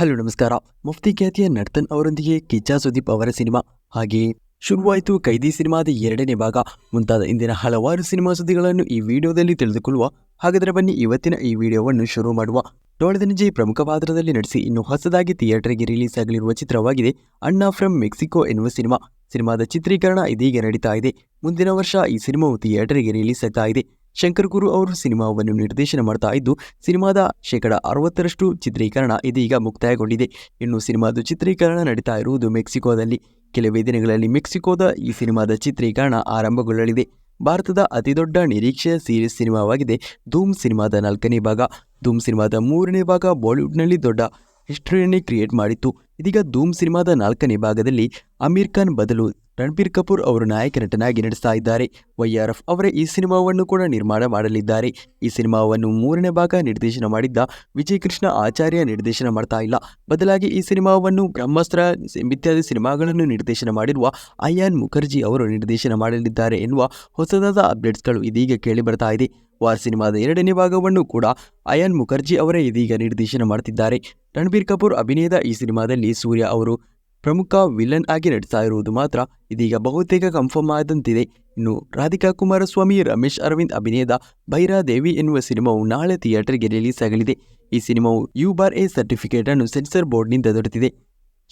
Hello, ನಮಸ್ಕಾರ. ಮುಫ್ತಿ ಖ್ಯಾತಿಯ ನರ್ತನ್ ಅವರೊಂದಿಗೆ ಕಿಚ್ಚ ಸುದೀಪ್ ಅವರ ಸಿನಿಮಾ. ಹಾಗೆಯೇ ಶುರುವಾಯಿತು ಕೈದಿ ಸಿನಿಮಾದ ಎರಡನೇ ಭಾಗ. ಮುಂತಾದ ಇಂದಿನ ಹಲವಾರು ಸಿನಿಮಾ ಸುದ್ದಿಗಳನ್ನು ಈ ವಿಡಿಯೋದಲ್ಲಿ ತಿಳಿದುಕೊಳ್ಳುವ. ಹಾಗಾದರೆ ಬನ್ನಿ ಇವತ್ತಿನ ಈ ವಿಡಿಯೋವನ್ನು ಶುರು ಮಾಡುವ. ಡೋಳದನಜಿ ಪ್ರಮುಖ ಪಾತ್ರದಲ್ಲಿ ನಟಿಸಿ ಇನ್ನು ಹೊಸದಾಗಿ ಥಿಯೇಟರ್ಗೆ ರಿಲೀಸ್ ಆಗಲಿರುವ ಚಿತ್ರವಾಗಿದೆ ಅಣ್ಣಾ ಫ್ರಮ್ ಮೆಕ್ಸಿಕೋ ಎನ್ನುವ ಸಿನಿಮಾ. ಸಿನಿಮಾದ ಚಿತ್ರೀಕರಣ ಇದೀಗ ನಡೀತಾ ಇದೆ. ಮುಂದಿನ ವರ್ಷ ಈ ಸಿನಿಮಾವು ಥಿಯೇಟರ್ಗೆ ರಿಲೀಸ್ ಆಗ್ತಾ ಇದೆ. ಶಂಕರ್ ಗುರು ಅವರು ಸಿನಿಮಾವನ್ನು ನಿರ್ದೇಶನ ಮಾಡ್ತಾ ಇದ್ದು, ಸಿನಿಮಾದ ಶೇಕಡ ಅರವತ್ತರಷ್ಟು ಚಿತ್ರೀಕರಣ ಇದೀಗ ಮುಕ್ತಾಯಗೊಂಡಿದೆ. ಇನ್ನು ಸಿನಿಮಾದ ಚಿತ್ರೀಕರಣ ನಡೀತಾ ಇರುವುದು ಮೆಕ್ಸಿಕೋದಲ್ಲಿ. ಕೆಲವೇ ದಿನಗಳಲ್ಲಿ ಮೆಕ್ಸಿಕೋದ ಈ ಸಿನಿಮಾದ ಚಿತ್ರೀಕರಣ ಆರಂಭಗೊಳ್ಳಲಿದೆ. ಭಾರತದ ಅತಿದೊಡ್ಡ ನಿರೀಕ್ಷೆಯ ಸೀರೀಸ್ ಸಿನಿಮಾವಾಗಿದೆ. ಧೂಮ್ ಸಿನಿಮಾದ ನಾಲ್ಕನೇ ಭಾಗ. ಧೂಮ್ ಸಿನಿಮಾದ ಮೂರನೇ ಭಾಗ ಬಾಲಿವುಡ್ನಲ್ಲಿ ದೊಡ್ಡ ಹಿಸ್ಟರಿಯನ್ನೇ ಕ್ರಿಯೇಟ್ ಮಾಡಿತ್ತು. ಇದೀಗ ಧೂಮ್ ಸಿನಿಮಾದ ನಾಲ್ಕನೇ ಭಾಗದಲ್ಲಿ ಅಮೀರ್ ಖಾನ್ ಬದಲು ರಣಬೀರ್ ಕಪೂರ್ ಅವರು ನಾಯಕ ನಟನಾಗಿ ನಡೆಸ್ತಾ ಇದ್ದಾರೆ. ವೈಆರ್ಎಫ್ ಅವರೇ ಈ ಸಿನಿಮಾವನ್ನು ಕೂಡ ನಿರ್ಮಾಣ ಮಾಡಲಿದ್ದಾರೆ. ಈ ಸಿನಿಮಾವನ್ನು ಮೂರನೇ ಭಾಗ ನಿರ್ದೇಶನ ಮಾಡಿದ್ದ ವಿಜಯ್ ಕೃಷ್ಣ ಆಚಾರ್ಯ ನಿರ್ದೇಶನ ಮಾಡ್ತಾ ಇಲ್ಲ. ಬದಲಾಗಿ ಈ ಸಿನಿಮಾವನ್ನು ಬ್ರಹ್ಮಾಸ್ತ್ರ ಇತ್ಯಾದಿ ಸಿನಿಮಾಗಳನ್ನು ನಿರ್ದೇಶನ ಮಾಡಿರುವ ಅಯಾನ್ ಮುಖರ್ಜಿ ಅವರು ನಿರ್ದೇಶನ ಮಾಡಲಿದ್ದಾರೆ ಎನ್ನುವ ಹೊಸದಾದ ಅಪ್ಡೇಟ್ಸ್ಗಳು ಇದೀಗ ಕೇಳಿ ಬರ್ತಾ ಇದೆ. ವಾರ್ ಸಿನಿಮಾದ ಎರಡನೇ ಭಾಗವನ್ನು ಕೂಡ ಅಯನ್ ಮುಖರ್ಜಿ ಅವರೇ ಇದೀಗ ನಿರ್ದೇಶನ ಮಾಡುತ್ತಿದ್ದಾರೆ ರಣಬೀರ್ ಕಪೂರ್ ಅಭಿನಯದ ಈ ಸಿನಿಮಾದಲ್ಲಿ ಸೂರ್ಯ ಅವರು ಪ್ರಮುಖ ವಿಲನ್ ಆಗಿ ನಟಿಸ್ತಾ ಇರುವುದು ಮಾತ್ರ ಇದೀಗ ಬಹುತೇಕ ಕನ್ಫರ್ಮ್ ಆದಂತಿದೆ. ಇನ್ನು ರಾಧಿಕಾ ಕುಮಾರಸ್ವಾಮಿ, ರಮೇಶ್ ಅರವಿಂದ್ ಅಭಿನಯದ ಭೈರಾದೇವಿ ಎನ್ನುವ ಸಿನಿಮಾವು ನಾಳೆ ಥಿಯೇಟರ್ಗೆ ರಿಲೀಸ್ ಆಗಲಿದೆ. ಈ ಸಿನಿಮಾವು ಯು ಬಾರ್ ಎ ಸರ್ಟಿಫಿಕೇಟ್ ಅನ್ನು ಸೆನ್ಸರ್ ಬೋರ್ಡ್ನಿಂದ ದೊರೆತಿದೆ.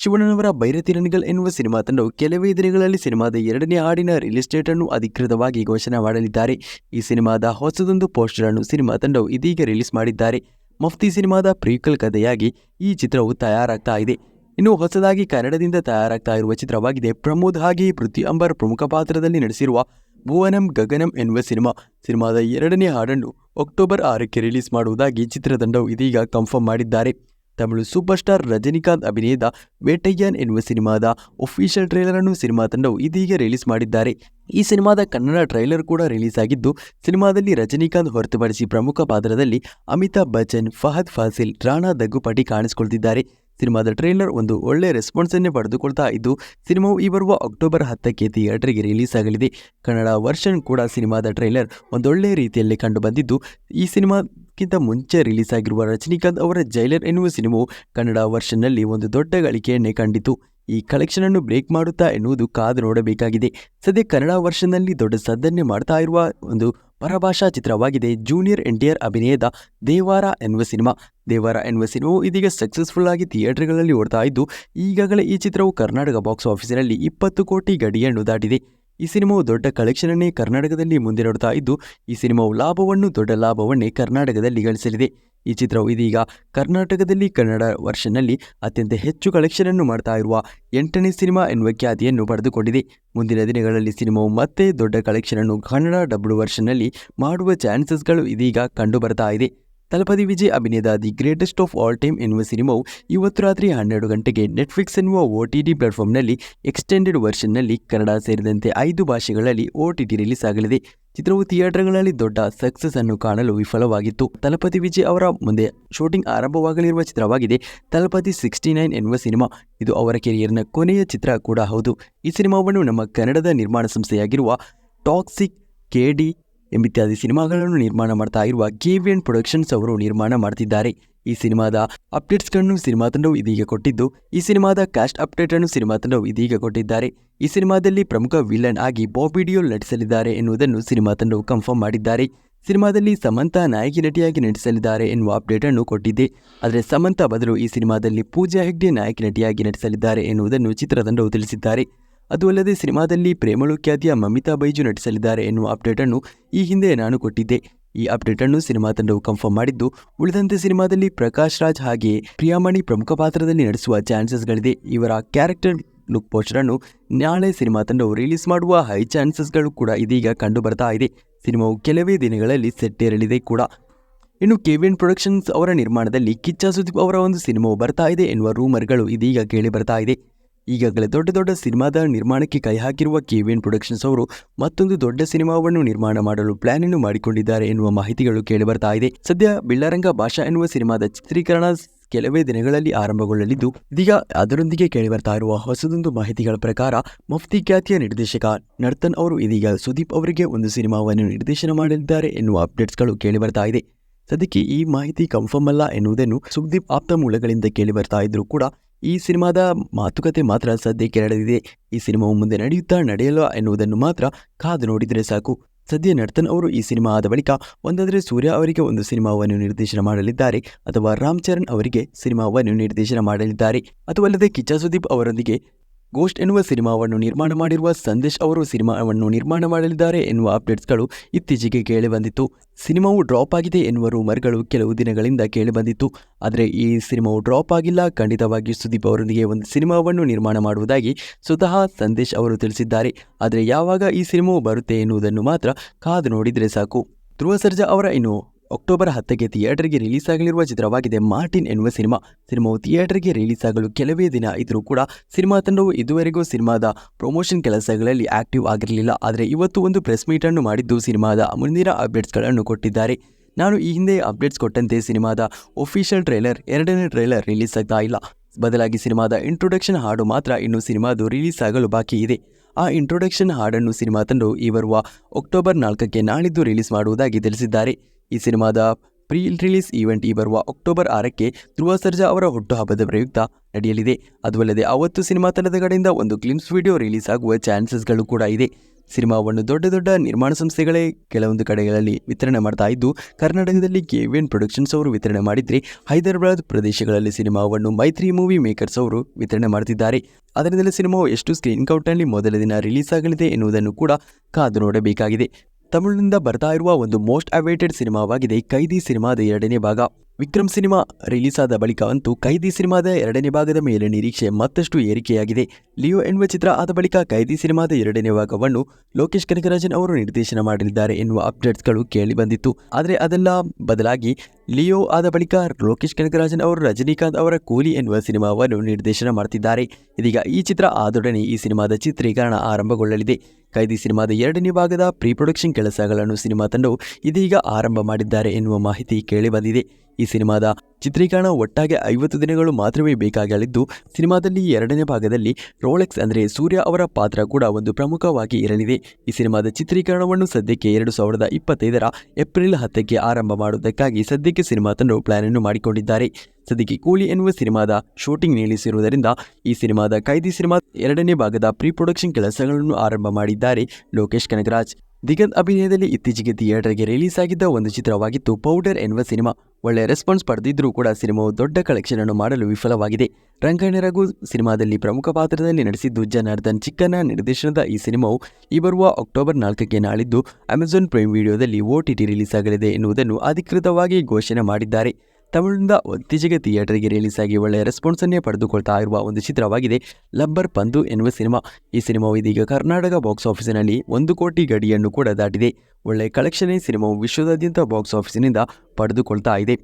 ಶಿವಣ್ಣನವರ ಬೈರತಿರಣಿಗಲ್ ಎನ್ನುವ ಸಿನಿಮಾ ತಂಡವು ಕೆಲವೇ ದಿನಗಳಲ್ಲಿ ಸಿನಿಮಾದ ಎರಡನೇ ಹಾಡಿನ ರಿಲೀಸ್ ಡೇಟ್ ಅನ್ನು ಅಧಿಕೃತವಾಗಿ ಘೋಷಣೆ ಮಾಡಲಿದ್ದಾರೆ. ಈ ಸಿನಿಮಾದ ಹೊಸದೊಂದು ಪೋಸ್ಟರ್ ಅನ್ನು ಸಿನಿಮಾ ತಂಡವು ಇದೀಗ ರಿಲೀಸ್ ಮಾಡಿದ್ದಾರೆ. ಮಫ್ತಿ ಸಿನಿಮಾದ ಪ್ರೀಕಲ್ ಕಥೆಯಾಗಿ ಈ ಚಿತ್ರವು ತಯಾರಾಗ್ತಾ ಇದೆ. ಇನ್ನು ಹೊಸದಾಗಿ ಕನ್ನಡದಿಂದ ತಯಾರಾಗ್ತಾ ಇರುವ ಚಿತ್ರವಾಗಿದೆ. ಪ್ರಮೋದ್ ಹಾಗೆ ಪೃಥ್ವಿ ಅಂಬರ್ ಪ್ರಮುಖ ಪಾತ್ರದಲ್ಲಿ ನಡೆಸಿರುವ ಭುವನಂ ಗಗನಂ ಎನ್ನುವ ಸಿನಿಮಾ. ಸಿನಿಮಾದ ಎರಡನೇ ಹಾಡನ್ನು ಅಕ್ಟೋಬರ್ ಆರಕ್ಕೆ ರಿಲೀಸ್ ಮಾಡುವುದಾಗಿ ಚಿತ್ರತಂಡವು ಇದೀಗ ಕನ್ಫರ್ಮ್ ಮಾಡಿದ್ದಾರೆ. ತಮಿಳು ಸೂಪರ್ ಸ್ಟಾರ್ ರಜನಿಕಾಂತ್ ಅಭಿನಯದ ವೇಟಯ್ಯನ್ ಎನ್ನುವ ಸಿನಿಮಾದ ಒಫಿಷಿಯಲ್ ಟ್ರೈಲರ್ ಅನ್ನು ಸಿನಿಮಾ ತಂಡವು ಇದೀಗ ರಿಲೀಸ್ ಮಾಡಿದ್ದಾರೆ. ಈ ಸಿನಿಮಾದ ಕನ್ನಡ ಟ್ರೈಲರ್ ಕೂಡ ರಿಲೀಸ್ ಆಗಿದ್ದು, ಸಿನಿಮಾದಲ್ಲಿ ರಜನಿಕಾಂತ್ ಹೊರತುಪಡಿಸಿ ಪ್ರಮುಖ ಪಾತ್ರದಲ್ಲಿ ಅಮಿತಾಬ್ ಬಚ್ಚನ್, ಫಹದ್ ಫಾಸಿಲ್, ರಾಣಾ ದಗ್ಗುಪಾಟಿ ಕಾಣಿಸಿಕೊಳ್ತಿದ್ದಾರೆ. ಸಿನಿಮಾದ ಟ್ರೈಲರ್ ಒಂದು ಒಳ್ಳೆಯ ರೆಸ್ಪಾನ್ಸನ್ನೇ ಪಡೆದುಕೊಳ್ತಾ ಇದ್ದು, ಸಿನಿಮಾವು ಈ ಬರುವ ಅಕ್ಟೋಬರ್ ಹತ್ತಕ್ಕೆ ಥಿಯೇಟರ್ಗೆ ರಿಲೀಸ್ ಆಗಲಿದೆ. ಕನ್ನಡ ವರ್ಷನ್ ಕೂಡ ಸಿನಿಮಾದ ಟ್ರೈಲರ್ ಒಂದೊಳ್ಳೆಯ ರೀತಿಯಲ್ಲಿ ಕಂಡುಬಂದಿದ್ದು ಈ ಸಿನಿಮಾ ಕ್ಕಿಂತ ಮುಂಚೆ ರಿಲೀಸ್ ಆಗಿರುವ ರಜನಿಕಾಂತ್ ಅವರ ಜೈಲರ್ ಎನ್ನುವ ಸಿನಿಮಾವು ಕನ್ನಡ ವರ್ಷನ್ನಲ್ಲಿ ಒಂದು ದೊಡ್ಡ ಗಳಿಕೆಯನ್ನೇ ಕಂಡಿತು ಈ ಕಲೆಕ್ಷನ್ ಅನ್ನು ಬ್ರೇಕ್ ಮಾಡುತ್ತಾ ಎನ್ನುವುದು ಕಾದು ನೋಡಬೇಕಾಗಿದೆ. ಸದ್ಯ ಕನ್ನಡ ವರ್ಷನಲ್ಲಿ ದೊಡ್ಡ ಸದ್ದನ್ನೇ ಮಾಡ್ತಾ ಇರುವ ಒಂದು ಪರಭಾಷಾ ಚಿತ್ರವಾಗಿದೆ. ಜೂನಿಯರ್ ಎನ್ಟಿಆರ್ ಅಭಿನಯದ ದೇವಾರ ಎನ್ನುವ ಸಿನಿಮಾ. ದೇವಾರ ಎನ್ನುವ ಸಿನಿಮಾವು ಇದೀಗ ಸಕ್ಸಸ್ಫುಲ್ ಆಗಿ ಥಿಯೇಟರ್ಗಳಲ್ಲಿ ಓಡ್ತಾ ಇದ್ದು, ಈಗಾಗಲೇ ಈ ಚಿತ್ರವು ಕರ್ನಾಟಕ ಬಾಕ್ಸ್ ಆಫೀಸಿನಲ್ಲಿ ಇಪ್ಪತ್ತು ಕೋಟಿ ಗಡಿಯನ್ನು ದಾಟಿದೆ. ಈ ಸಿನಿಮಾವು ದೊಡ್ಡ ಕಲೆಕ್ಷನನ್ನೇ ಕರ್ನಾಟಕದಲ್ಲಿ ಮುಂದೆ ನೋಡ್ತಾ ಇದ್ದು, ಈ ಸಿನಿಮಾವು ಲಾಭವನ್ನು, ದೊಡ್ಡ ಲಾಭವನ್ನೇ ಕರ್ನಾಟಕದಲ್ಲಿ ಗಳಿಸಲಿದೆ. ಈ ಚಿತ್ರವು ಇದೀಗ ಕರ್ನಾಟಕದಲ್ಲಿ ಕನ್ನಡ ವರ್ಷನ್ನಲ್ಲಿ ಅತ್ಯಂತ ಹೆಚ್ಚು ಕಲೆಕ್ಷನ್ ಅನ್ನು ಮಾಡ್ತಾ ಇರುವ ಎಂಟನೇ ಸಿನಿಮಾ ಎನ್ನುವ ಖ್ಯಾತಿಯನ್ನು ಪಡೆದುಕೊಂಡಿದೆ. ಮುಂದಿನ ದಿನಗಳಲ್ಲಿ ಸಿನಿಮಾವು ಮತ್ತೆ ದೊಡ್ಡ ಕಲೆಕ್ಷನ್ ಅನ್ನು ಕನ್ನಡ ಡಬ್ಲ್ಯೂ ವರ್ಷನ್ನಲ್ಲಿ ಮಾಡುವ ಚಾನ್ಸಸ್ಗಳು ಇದೀಗ ಕಂಡು ಬರ್ತಾ ಇದೆ. ತಲಪತಿ ವಿಜಯ್ ಅಭಿನಯದ the greatest of all time ಎನ್ನುವ ಸಿನಿಮಾವು ಇವತ್ತು ರಾತ್ರಿ ಹನ್ನೆರಡು ಗಂಟೆಗೆ ನೆಟ್ಫ್ಲಿಕ್ಸ್ ಎನ್ನುವ ಒ ಟಿ ಟಿ ಪ್ಲಾಟ್ಫಾರ್ಮ್ನಲ್ಲಿ ಎಕ್ಸ್ಟೆಂಡೆಡ್ ವರ್ಷನ್ನಲ್ಲಿ ಕನ್ನಡ ಸೇರಿದಂತೆ ಐದು ಭಾಷೆಗಳಲ್ಲಿ ಒ ಟಿ ಟಿ ರಿಲೀಸ್ ಆಗಲಿದೆ. ಚಿತ್ರವು ಥಿಯೇಟರ್ಗಳಲ್ಲಿ ದೊಡ್ಡ ಸಕ್ಸಸ್ ಅನ್ನು ಕಾಣಲು ವಿಫಲವಾಗಿತ್ತು. ತಲಪತಿ ವಿಜಯ್ ಅವರ ಮುಂದೆ ಶೂಟಿಂಗ್ ಆರಂಭವಾಗಲಿರುವ ಚಿತ್ರವಾಗಿದೆ. ತಲಪತಿ ಸಿಕ್ಸ್ಟಿ ನೈನ್ ಎನ್ನುವ ಸಿನಿಮಾ. ಇದು ಅವರ ಕೆರಿಯರ್ನ ಕೊನೆಯ ಚಿತ್ರ ಕೂಡ ಹೌದು. ಈ ಸಿನಿಮಾವನ್ನು ನಮ್ಮ ಕನ್ನಡದ ನಿರ್ಮಾಣ ಸಂಸ್ಥೆಯಾಗಿರುವ ಟಾಕ್ಸಿಕ್, ಕೆ ಡಿ ಎಂಬಿತ್ಯಾದಿ ಸಿನಿಮಾಗಳನ್ನು ನಿರ್ಮಾಣ ಮಾಡ್ತಾ ಇರುವ ಕೆವಿಎನ್ ಪ್ರೊಡಕ್ಷನ್ಸ್ ಅವರು ನಿರ್ಮಾಣ ಮಾಡ್ತಿದ್ದಾರೆ. ಈ ಸಿನಿಮಾದ ಅಪ್ಡೇಟ್ಸ್ಗಳನ್ನು ಸಿನಿಮಾ ತಂಡವು ಇದೀಗ ಕೊಟ್ಟಿದ್ದು, ಈ ಸಿನಿಮಾದ ಕ್ಯಾಸ್ಟ್ ಅಪ್ಡೇಟ್ ಅನ್ನು ಸಿನಿಮಾ ತಂಡವು ಇದೀಗ ಕೊಟ್ಟಿದ್ದಾರೆ. ಈ ಸಿನಿಮಾದಲ್ಲಿ ಪ್ರಮುಖ ವಿಲನ್ ಆಗಿ ಬಾಬಿ ಡಿಯೋಲ್ ನಟಿಸಲಿದ್ದಾರೆ ಎನ್ನುವುದನ್ನು ಸಿನಿಮಾ ತಂಡವು ಕನ್ಫರ್ಮ್ ಮಾಡಿದ್ದಾರೆ. ಸಿನಿಮಾದಲ್ಲಿ ಸಮಂತಾ ನಾಯಕಿ ನಟಿಯಾಗಿ ನಟಿಸಲಿದ್ದಾರೆ ಎನ್ನುವ ಅಪ್ಡೇಟ್ ಅನ್ನು ಕೊಟ್ಟಿದೆ. ಆದರೆ ಸಮಂತಾ ಬದಲು ಈ ಸಿನಿಮಾದಲ್ಲಿ ಪೂಜಾ ಹೆಗ್ಡೆ ನಾಯಕಿ ನಟಿಯಾಗಿ ನಟಿಸಲಿದ್ದಾರೆ ಎನ್ನುವುದನ್ನು ಚಿತ್ರತಂಡವು ತಿಳಿಸಿದ್ದಾರೆ. ಅದು ಅಲ್ಲದೆ ಸಿನಿಮಾದಲ್ಲಿ ಪ್ರೇಮಳು ಖ್ಯಾತಿಯ ಮಮಿತಾ ಬೈಜು ನಟಿಸಲಿದ್ದಾರೆ ಎನ್ನುವ ಅಪ್ಡೇಟ್ ಅನ್ನು ಈ ಹಿಂದೆ ನಾನು ಕೊಟ್ಟಿದ್ದೆ. ಈ ಅಪ್ಡೇಟ್ ಅನ್ನು ಸಿನಿಮಾ ತಂಡವು ಕನ್ಫರ್ಮ್ ಮಾಡಿದ್ದು, ಉಳಿದಂತೆ ಸಿನಿಮಾದಲ್ಲಿ ಪ್ರಕಾಶ್ ರಾಜ್ ಹಾಗೆ ಪ್ರಿಯಾಮಣಿ ಪ್ರಮುಖ ಪಾತ್ರದಲ್ಲಿ ನಡೆಸುವ ಚಾನ್ಸಸ್ಗಳಿದೆ ಇವರ ಕ್ಯಾರೆಕ್ಟರ್ ಲುಕ್ ಪೋಸ್ಟರ್ ಅನ್ನು ನಾಳೆ ಸಿನಿಮಾ ತಂಡವು ರಿಲೀಸ್ ಮಾಡುವ ಹೈ ಚಾನ್ಸಸ್ಗಳು ಕೂಡ ಇದೀಗ ಕಂಡು ಬರ್ತಾ ಇದೆ. ಸಿನಿಮಾವು ಕೆಲವೇ ದಿನಗಳಲ್ಲಿ ಸೆಟ್ಟೇರಲಿದೆ ಕೂಡ. ಇನ್ನು ಕೆವಿನ್ ಪ್ರೊಡಕ್ಷನ್ಸ್ ಅವರ ನಿರ್ಮಾಣದಲ್ಲಿ ಕಿಚ್ಚ ಸುದೀಪ್ ಅವರ ಒಂದು ಸಿನಿಮಾವು ಬರ್ತಾ ಇದೆ ಎನ್ನುವ ರೂಮರ್ಗಳು ಇದೀಗ ಕೇಳಿ ಬರ್ತಾ ಇದೆ. ಈಗಾಗಲೇ ದೊಡ್ಡ ದೊಡ್ಡ ಸಿನಿಮಾದ ನಿರ್ಮಾಣಕ್ಕೆ ಕೈ ಹಾಕಿರುವ ಕೆವಿಎನ್ ಪ್ರೊಡಕ್ಷನ್ಸ್ ಅವರು ಮತ್ತೊಂದು ದೊಡ್ಡ ಸಿನಿಮಾವನ್ನು ನಿರ್ಮಾಣ ಮಾಡಲು ಪ್ಲಾನ್ ಅನ್ನು ಮಾಡಿಕೊಂಡಿದ್ದಾರೆ ಎನ್ನುವ ಮಾಹಿತಿಗಳು ಕೇಳಿಬರ್ತಾ ಇದೆ. ಸದ್ಯ ಬಿಳ್ಳರಂಗ ಭಾಷಾ ಎನ್ನುವ ಸಿನಿಮಾದ ಚಿತ್ರೀಕರಣ ಕೆಲವೇ ದಿನಗಳಲ್ಲಿ ಆರಂಭಗೊಳ್ಳಲಿದ್ದು, ಇದೀಗ ಅದರೊಂದಿಗೆ ಕೇಳಿಬರ್ತಾ ಇರುವ ಹೊಸದೊಂದು ಮಾಹಿತಿಗಳ ಪ್ರಕಾರ ಮುಫ್ತಿ ಖ್ಯಾತಿಯ ನಿರ್ದೇಶಕ ನರ್ತನ್ ಅವರು ಇದೀಗ ಸುದೀಪ್ ಅವರಿಗೆ ಒಂದು ಸಿನಿಮಾವನ್ನು ನಿರ್ದೇಶನ ಮಾಡಲಿದ್ದಾರೆ ಎನ್ನುವ ಅಪ್ಡೇಟ್ಸ್ಗಳು ಕೇಳಿಬರ್ತಾ ಇದೆ. ಸದ್ಯಕ್ಕೆ ಈ ಮಾಹಿತಿ ಕನ್ಫರ್ಮ್ ಅಲ್ಲ ಎನ್ನುವುದನ್ನು ಸುದೀಪ್ ಆಪ್ತ ಮೂಲಗಳಿಂದ ಕೇಳಿ ಬರ್ತಾ ಇದ್ರು ಕೂಡ ಈ ಸಿನಿಮಾದ ಮಾತುಕತೆ ಮಾತ್ರ ಸದ್ಯಕ್ಕೆ ನಡೆದಿದೆ. ಈ ಸಿನಿಮಾವು ಮುಂದೆ ನಡೆಯುತ್ತಾ ನಡೆಯಲ್ಲ ಎನ್ನುವುದನ್ನು ಮಾತ್ರ ಕಾದು ನೋಡಿದರೆ ಸಾಕು. ಸದ್ಯ ನರ್ತನ್ ಅವರು ಈ ಸಿನಿಮಾ ಆದ ಬಳಿಕ ಒಂದಾದರೆ ಸೂರ್ಯ ಅವರಿಗೆ ಒಂದು ಸಿನಿಮಾವನ್ನು ನಿರ್ದೇಶನ ಮಾಡಲಿದ್ದಾರೆ ಅಥವಾ ರಾಮ್ ಅವರಿಗೆ ಸಿನಿಮಾವನ್ನು ನಿರ್ದೇಶನ ಮಾಡಲಿದ್ದಾರೆ. ಅಥವಾ ಅಲ್ಲದೆ ಕಿಚ್ಚ ಸುದೀಪ್ ಅವರೊಂದಿಗೆ ಗೋಸ್ಟ್ ಎನ್ನುವ ಸಿನಿಮಾವನ್ನು ನಿರ್ಮಾಣ ಮಾಡಿರುವ ಸಂದೇಶ್ ಅವರು ಸಿನಿಮಾವನ್ನು ನಿರ್ಮಾಣ ಮಾಡಲಿದ್ದಾರೆ ಎನ್ನುವ ಅಪ್ಡೇಟ್ಸ್ಗಳು ಇತ್ತೀಚೆಗೆ ಕೇಳಿಬಂದಿತ್ತು ಸಿನಿಮಾವು ಡ್ರಾಪ್ ಆಗಿದೆ ಎನ್ನುವ ರೂಮರ್ಗಳು ಕೆಲವು ದಿನಗಳಿಂದ ಕೇಳಿಬಂದಿತ್ತು ಆದರೆ ಈ ಸಿನಿಮಾವು ಡ್ರಾಪ್ ಆಗಿಲ್ಲ. ಖಂಡಿತವಾಗಿ ಸುದೀಪ್ ಅವರೊಂದಿಗೆ ಒಂದು ಸಿನಿಮಾವನ್ನು ನಿರ್ಮಾಣ ಮಾಡುವುದಾಗಿ ಸ್ವತಃ ಸಂದೇಶ್ ಅವರು ತಿಳಿಸಿದ್ದಾರೆ. ಆದರೆ ಯಾವಾಗ ಈ ಸಿನಿಮಾವು ಬರುತ್ತೆ ಎನ್ನುವುದನ್ನು ಮಾತ್ರ ಕಾದು ನೋಡಿದರೆ ಸಾಕು. ಧ್ರುವ ಸರ್ಜಾ ಅವರ ಇನ್ನು ಅಕ್ಟೋಬರ್ ಹತ್ತಕ್ಕೆ ಥಿಯೇಟರ್ಗೆ ರಿಲೀಸ್ ಆಗಲಿರುವ ಚಿತ್ರವಾಗಿದೆ ಮಾರ್ಟಿನ್ ಎನ್ನುವ ಸಿನಿಮಾ. ಸಿನಿಮಾವು ಥಿಯೇಟರ್ಗೆ ರಿಲೀಸ್ ಆಗಲು ಕೆಲವೇ ದಿನ ಇದ್ದರೂ ಕೂಡ ಸಿನಿಮಾ ತಂಡವು ಇದುವರೆಗೂ ಸಿನಿಮಾದ ಪ್ರಮೋಷನ್ ಕೆಲಸಗಳಲ್ಲಿ ಆಕ್ಟಿವ್ ಆಗಿರಲಿಲ್ಲ. ಆದರೆ ಇವತ್ತು ಒಂದು ಪ್ರೆಸ್ ಮೀಟನ್ನು ಮಾಡಿದ್ದು ಸಿನಿಮಾದ ಮುಂದಿನ ಅಪ್ಡೇಟ್ಸ್ಗಳನ್ನು ಕೊಟ್ಟಿದ್ದಾರೆ. ನಾನು ಈ ಹಿಂದೆ ಅಪ್ಡೇಟ್ಸ್ ಕೊಟ್ಟಂತೆ ಸಿನಿಮಾದ ಒಫಿಷಿಯಲ್ ಟ್ರೈಲರ್, ಎರಡನೇ ಟ್ರೈಲರ್ ರಿಲೀಸ್ ಆಗ್ತಾ ಇಲ್ಲ. ಬದಲಾಗಿ ಸಿನಿಮಾದ ಇಂಟ್ರೊಡಕ್ಷನ್ ಹಾಡು ಮಾತ್ರ ಇನ್ನು ಸಿನಿಮಾದು ರಿಲೀಸ್ ಆಗಲು ಬಾಕಿ ಇದೆ. ಆ ಇಂಟ್ರೊಡಕ್ಷನ್ ಹಾಡನ್ನು ಸಿನಿಮಾ ತಂಡವು ಈ ಬರುವ ಅಕ್ಟೋಬರ್ ನಾಲ್ಕಕ್ಕೆ ನಾಳಿದ್ದು ರಿಲೀಸ್ ಮಾಡುವುದಾಗಿ ತಿಳಿಸಿದ್ದಾರೆ. ಈ ಸಿನಿಮಾದ ಪ್ರೀ ರಿಲೀಸ್ ಈವೆಂಟ್ ಈ ಬರುವ ಅಕ್ಟೋಬರ್ ಆರಕ್ಕೆ ಧ್ರುವ ಸರ್ಜಾ ಅವರ ಹುಟ್ಟುಹಬ್ಬದ ಪ್ರಯುಕ್ತ ನಡೆಯಲಿದೆ. ಅದು ಅಲ್ಲದೆ ಅವತ್ತು ಸಿನಿಮಾ ತಂಡದ ಕಡೆಯಿಂದ ಒಂದು ಕ್ಲಿಮ್ಸ್ ವಿಡಿಯೋ ರಿಲೀಸ್ ಆಗುವ ಚಾನ್ಸಸ್ಗಳು ಕೂಡ ಇದೆ. ಸಿನಿಮಾವನ್ನು ದೊಡ್ಡ ದೊಡ್ಡ ನಿರ್ಮಾಣ ಸಂಸ್ಥೆಗಳೇ ಕೆಲವೊಂದು ಕಡೆಗಳಲ್ಲಿ ವಿತರಣೆ ಮಾಡ್ತಾ ಇದ್ದು, ಕರ್ನಾಟಕದಲ್ಲಿ ಕೆವಿಎನ್ ಪ್ರೊಡಕ್ಷನ್ಸ್ ಅವರು ವಿತರಣೆ ಮಾಡಿದರೆ ಹೈದರಾಬಾದ್ ಪ್ರದೇಶಗಳಲ್ಲಿ ಸಿನಿಮಾವನ್ನು ಮೈತ್ರಿ ಮೂವಿ ಮೇಕರ್ಸ್ ಅವರು ವಿತರಣೆ ಮಾಡ್ತಿದ್ದಾರೆ. ಅದರಿಂದಲೇ ಸಿನಿಮಾವು ಎಷ್ಟು ಸ್ಕ್ರೀನ್ ಕೌಟ್ನಲ್ಲಿ ಮೊದಲ ದಿನ ರಿಲೀಸ್ ಆಗಲಿದೆ ಎನ್ನುವುದನ್ನು ಕೂಡ ಕಾದು ನೋಡಬೇಕಾಗಿದೆ. ತಮಿಳಿನಿಂದ ಬರ್ತಾ ಇರುವ ಒಂದು ಮೋಸ್ಟ್ ಅವೈಟೆಡ್ ಸಿನಿಮಾವಾಗಿದೆ ಕೈದಿ ಸಿನಿಮಾದ ಎರಡನೇ ಭಾಗ. ವಿಕ್ರಮ್ ಸಿನಿಮಾ ರಿಲೀಸ್ ಆದ ಬಳಿಕ ಅಂತೂ ಕೈದಿ ಸಿನಿಮಾದ ಎರಡನೇ ಭಾಗದ ಮೇಲೆ ನಿರೀಕ್ಷೆ ಮತ್ತಷ್ಟು ಏರಿಕೆಯಾಗಿದೆ. ಲಿಯೋ ಎನ್ನುವ ಚಿತ್ರ ಆದ ಬಳಿಕ ಕೈದಿ ಸಿನಿಮಾದ ಎರಡನೇ ಭಾಗವನ್ನು ಲೋಕೇಶ್ ಕನಕರಾಜನ್ ಅವರು ನಿರ್ದೇಶನ ಮಾಡಲಿದ್ದಾರೆ ಎನ್ನುವ ಅಪ್ಡೇಟ್ಸ್ಗಳು ಕೇಳಿ ಬಂದಿತ್ತು. ಆದರೆ ಅದೆಲ್ಲ ಬದಲಾಗಿ ಲಿಯೋ ಆದ ಬಳಿಕ ಲೋಕೇಶ್ ಕನಕರಾಜನ್ ಅವರು ರಜನಿಕಾಂತ್ ಅವರ ಕೂಲಿ ಎನ್ನುವ ಸಿನಿಮಾವನ್ನು ನಿರ್ದೇಶನ ಮಾಡ್ತಿದ್ದಾರೆ. ಇದೀಗ ಈ ಚಿತ್ರ ಆದೊಡನೆ ಈ ಸಿನಿಮಾದ ಚಿತ್ರೀಕರಣ ಆರಂಭಗೊಳ್ಳಲಿದೆ. ಕೈದಿ ಸಿನಿಮಾದ ಎರಡನೇ ಭಾಗದ ಪ್ರೀ ಪ್ರೊಡಕ್ಷನ್ ಕೆಲಸಗಳನ್ನು ಸಿನಿಮಾ ತಂಡವು ಇದೀಗ ಆರಂಭ ಮಾಡಿದ್ದಾರೆ ಎನ್ನುವ ಮಾಹಿತಿ ಕೇಳಿಬಂದಿದೆ ಈ ಸಿನಿಮಾದ ಚಿತ್ರೀಕರಣ ಒಟ್ಟಾಗಿ ಐವತ್ತು ದಿನಗಳು ಮಾತ್ರವೇ ಬೇಕಾಗಲಿದ್ದು, ಸಿನಿಮಾದಲ್ಲಿ ಎರಡನೇ ಭಾಗದಲ್ಲಿ ರೋಲೆಕ್ಸ್ ಅಂದರೆ ಸೂರ್ಯ ಅವರ ಪಾತ್ರ ಕೂಡ ಒಂದು ಪ್ರಮುಖವಾಗಿ ಇರಲಿದೆ. ಈ ಸಿನಿಮಾದ ಚಿತ್ರೀಕರಣವನ್ನು ಸದ್ಯಕ್ಕೆ ಎರಡು ಸಾವಿರದ ಇಪ್ಪತ್ತೈದರ ಏಪ್ರಿಲ್ ಹತ್ತಕ್ಕೆ ಆರಂಭ ಮಾಡುವುದಕ್ಕಾಗಿ ಸದ್ಯಕ್ಕೆ ಸಿನಿಮಾ ತಂಡವು ಪ್ಲಾನನ್ನು ಮಾಡಿಕೊಂಡಿದ್ದಾರೆ. ಸದ್ಯಕ್ಕೆ ಕೂಲಿ ಎನ್ನುವ ಸಿನಿಮಾದ ಶೂಟಿಂಗ್ ನಿಲ್ಲಿಸಿರುವುದರಿಂದ ಈ ಸಿನಿಮಾದ ಕೈದಿ ಸಿನಿಮಾ ಎರಡನೇ ಭಾಗದ ಪ್ರೀ ಪ್ರೊಡಕ್ಷನ್ ಕೆಲಸಗಳನ್ನು ಆರಂಭ ಮಾಡಿದ್ದಾರೆ ಲೋಕೇಶ್ ಕನಕರಾಜ್. ದಿಗಂತ್ ಅಭಿನಯದಲ್ಲಿ ಇತ್ತೀಚೆಗೆ ಥಿಯೇಟರ್ಗೆ ರಿಲೀಸ್ ಆಗಿದ್ದ ಒಂದು ಚಿತ್ರವಾಗಿತ್ತು ಪೌಡರ್ ಎನ್ನುವ ಸಿನಿಮಾ. ಒಳ್ಳೆಯ ರೆಸ್ಪಾನ್ಸ್ ಪಡೆದಿದ್ದರೂ ಕೂಡ ಸಿನಿಮಾವು ದೊಡ್ಡ ಕಲೆಕ್ಷನ್ ಅನ್ನು ಮಾಡಲು ವಿಫಲವಾಗಿದೆ. ರಂಗಾಯಣ ರಘು ಸಿನಿಮಾದಲ್ಲಿ ಪ್ರಮುಖ ಪಾತ್ರದಲ್ಲಿ ನಡೆಸಿದ್ದು ಜನಾರ್ದನ್ ಚಿಕ್ಕನ ನಿರ್ದೇಶನದ ಈ ಸಿನಿಮಾವು ಈ ಬರುವ ಅಕ್ಟೋಬರ್ ನಾಲ್ಕಕ್ಕೆ ನಾಳಿದ್ದು ಅಮೆಜಾನ್ ಪ್ರೈಮ್ ವಿಡಿಯೋದಲ್ಲಿ ಓಟಿಟಿ ರಿಲೀಸ್ ಆಗಲಿದೆ ಎನ್ನುವುದನ್ನು ಅಧಿಕೃತವಾಗಿ ಘೋಷಣೆ ಮಾಡಿದ್ದಾರೆ. ತಮಿಳಿನಿಂದ ಇತ್ತೀಚೆಗೆ ಥಿಯೇಟರ್ಗೆ ರಿಲೀಸ್ ಆಗಿ ಒಳ್ಳೆಯ ರೆಸ್ಪಾನ್ಸನ್ನೇ ಪಡೆದುಕೊಳ್ತಾ ಇರುವ ಒಂದು ಚಿತ್ರವಾಗಿದೆ ಲಬ್ಬರ್ ಪಂದು ಎನ್ನುವ ಸಿನಿಮಾ. ಈ ಸಿನಿಮಾವು ಇದೀಗ ಕರ್ನಾಟಕ ಬಾಕ್ಸ್ ಆಫೀಸಿನಲ್ಲಿ ಒಂದು ಕೋಟಿ ಗಡಿಯನ್ನು ಕೂಡ ದಾಟಿದೆ. ಒಳ್ಳೆಯ ಕಲೆಕ್ಷನ್ ಈ ಸಿನಿಮಾವು ವಿಶ್ವದಾದ್ಯಂತ ಬಾಕ್ಸ್ ಆಫೀಸಿನಿಂದ ಪಡೆದುಕೊಳ್ತಾ ಇದೆ.